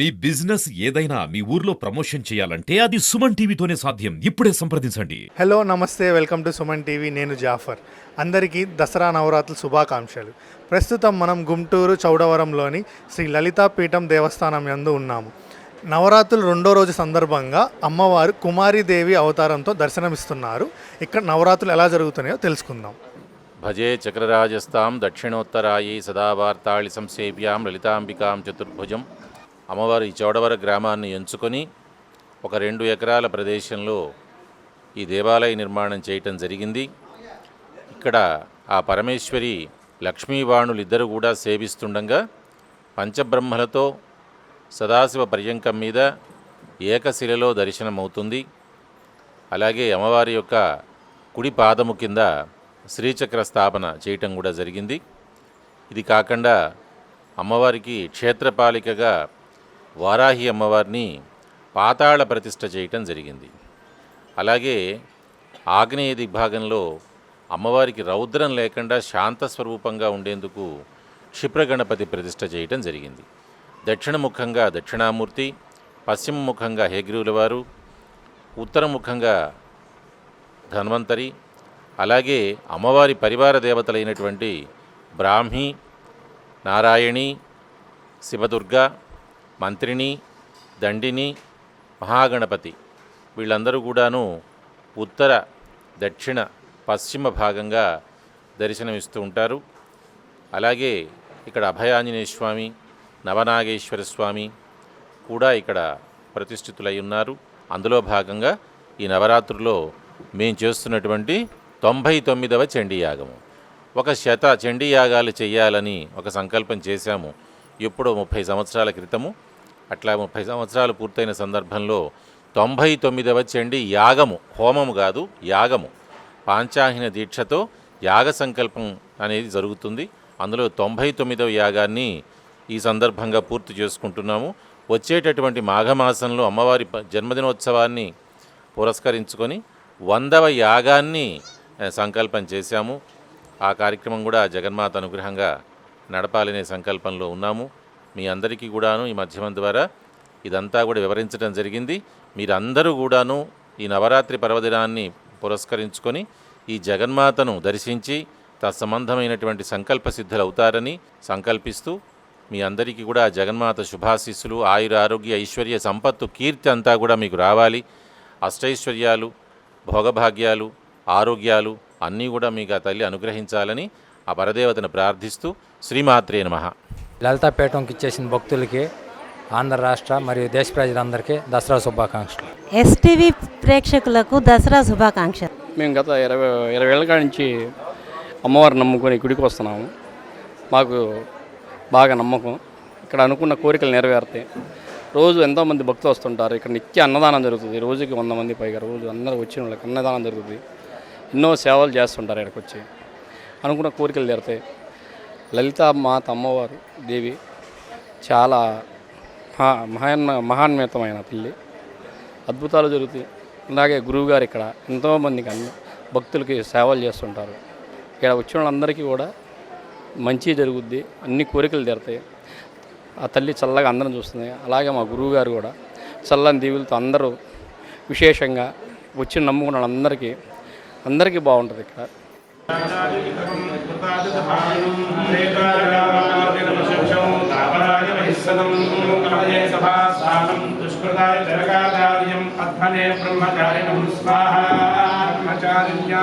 మీ business ఏదైనా మీ ఊర్లో promotion చేయాలంటే అది సుమన్ టీవీతోనే సాధ్యం. ఇప్పుడే సంప్రదించండి. హలో నమస్తే. Welcome to Suman TV. నేను జాఫర్. అందరికీ దసరా నవరాత్రుల శుభాకాంక్షలు. ప్రస్తుతం మనం గుంటూరు చౌడవరంలోని శ్రీ లలితాపీఠం దేవస్థానం యందు ఉన్నాము. నవరాత్రులు రెండో రోజు సందర్భంగా అమ్మవారు కుమారీదేవి అవతారంతో దర్శనమిస్తున్నారు. ఇక్కడ నవరాత్రులు ఎలా జరుగుతున్నాయో తెలుసుకుందాం. భజే చక్రరాజస్తాం దక్షిణోత్తరాయి సదా వార్తాళి సంసేవ్యాం లలితాంబికాం చతుర్భుజం. అమ్మవారు ఈ చౌడవర గ్రామాన్ని ఎంచుకొని ఒక రెండు ఎకరాల ప్రదేశంలో ఈ దేవాలయ నిర్మాణం చేయటం జరిగింది. ఇక్కడ ఆ పరమేశ్వరి లక్ష్మీవాణులు ఇద్దరు కూడా సేవిస్తుండగా పంచబ్రహ్మలతో సదాశివ పర్యంకం మీద ఏకశిలలో దర్శనమవుతుంది. అలాగే అమ్మవారి యొక్క కుడి పాదము కింద శ్రీచక్ర స్థాపన చేయటం కూడా జరిగింది. ఇది కాకుండా అమ్మవారికి క్షేత్రపాలికగా వారాహి అమ్మవారిని పాతాళ ప్రతిష్ఠ చేయటం జరిగింది. అలాగే ఆగ్నేయ దిగ్భాగంలో అమ్మవారికి రౌద్రం లేకుండా శాంత స్వరూపంగా ఉండేందుకు క్షిప్రగణపతి ప్రతిష్ఠ చేయటం జరిగింది. దక్షిణముఖంగా దక్షిణామూర్తి పశ్చిమముఖంగా హేగ్రీవుల వారు ఉత్తరముఖంగా ధన్వంతరి అలాగే అమ్మవారి పరివార దేవతలైనటువంటి బ్రాహ్మి నారాయణి శివదుర్గ మంత్రిని దండిని మహాగణపతి. వీళ్ళందరూ కూడాను ఉత్తర దక్షిణ పశ్చిమ భాగంగా దర్శనమిస్తూ ఉంటారు. అలాగే ఇక్కడ అభయాంజనేయ స్వామి నవనాగేశ్వర స్వామి కూడా ఇక్కడ ప్రతిష్ఠితులై ఉన్నారు. అందులో భాగంగా ఈ నవరాత్రుల్లో మేము చేస్తున్నటువంటి తొంభై తొమ్మిదవ చండీయాగము ఒక శత చండీయాగాలు చేయాలని ఒక సంకల్పం చేశాము. ఎప్పుడో ముప్పై సంవత్సరాల క్రితము. అట్లా ముప్పై సంవత్సరాలు పూర్తయిన సందర్భంలో తొంభై తొమ్మిదవ చండి యాగము హోమము కాదు యాగము. పాంచాహిన దీక్షతో యాగ సంకల్పం అనేది జరుగుతుంది. అందులో తొంభై తొమ్మిదవ యాగాన్ని ఈ సందర్భంగా పూర్తి చేసుకుంటున్నాము. వచ్చేటటువంటి మాఘమాసంలో అమ్మవారి జన్మదినోత్సవాన్ని పురస్కరించుకొని వందవ యాగాన్ని సంకల్పం చేశాము. ఆ కార్యక్రమం కూడా జగన్మాత అనుగ్రహంగా నడపాలనే సంకల్పంలో ఉన్నాము. మీ అందరికీ కూడాను ఈ మాధ్యమం ద్వారా ఇదంతా కూడా వివరించడం జరిగింది. మీరందరూ కూడాను ఈ నవరాత్రి పర్వదినాన్ని పురస్కరించుకొని ఈ జగన్మాతను దర్శించి తత్సంబంధమైనటువంటి సంకల్ప సిద్ధులవుతారని సంకల్పిస్తూ మీ అందరికీ కూడా జగన్మాత శుభాశీస్సులు ఆయుర ఆరోగ్య ఐశ్వర్య సంపత్తు కీర్తి అంతా కూడా మీకు రావాలి. అష్టైశ్వర్యాలు భోగభాగ్యాలు ఆరోగ్యాలు అన్నీ కూడా మీకు ఆ తల్లి అనుగ్రహించాలని ఆ పరదేవతను ప్రార్థిస్తూ శ్రీమాత్రే నమ. లలితాపేటంకి ఇచ్చేసిన భక్తులకి ఆంధ్ర రాష్ట్ర మరియు దేశ ప్రజలందరికీ దసరా శుభాకాంక్షలు. ఎస్టీవీ ప్రేక్షకులకు దసరా శుభాకాంక్షలు. మేము గత ఇరవై ఇరవై ఏళ్ళ కాడి నుంచి అమ్మవారిని నమ్ముకొని గుడికి వస్తున్నాము. మాకు బాగా నమ్మకం. ఇక్కడ అనుకున్న కోరికలు నెరవేరుతాయి. రోజు ఎంతోమంది భక్తులు వస్తుంటారు. ఇక్కడ నిత్య అన్నదానం జరుగుతుంది. రోజుకి వంద మంది పైగా రోజు అందరూ వచ్చిన వాళ్ళకి అన్నదానం జరుగుతుంది. ఎన్నో సేవలు చేస్తుంటారు ఇక్కడికి వచ్చి. అనుకున్న కోరికలు తీరుతాయి లలిత మాత అమ్మవారు దేవి చాలా మహా మహాన్ మహాన్వితమైన తల్లి. అద్భుతాలు జరుగుతాయి. అలాగే గురువుగారు ఇక్కడ ఎంతోమందికి అన్ని భక్తులకి సేవలు చేస్తుంటారు. ఇక్కడ వచ్చిన వాళ్ళందరికీ కూడా మంచి జరుగుద్ది. అన్ని కోరికలు తీరుతాయి. ఆ తల్లి చల్లగా అందరం చూస్తుంది. అలాగే మా గురువు గారు కూడా చల్లని దీవులతో అందరూ విశేషంగా వచ్చి నమ్ముకున్న వాళ్ళందరికీ అందరికీ బాగుంటుంది ఇక్కడ. దుష్కృతాయ జరగాదార్యం అధ్వనే బ్రహ్మచారిణం స్వాహా బ్రహ్మచారిణ్యా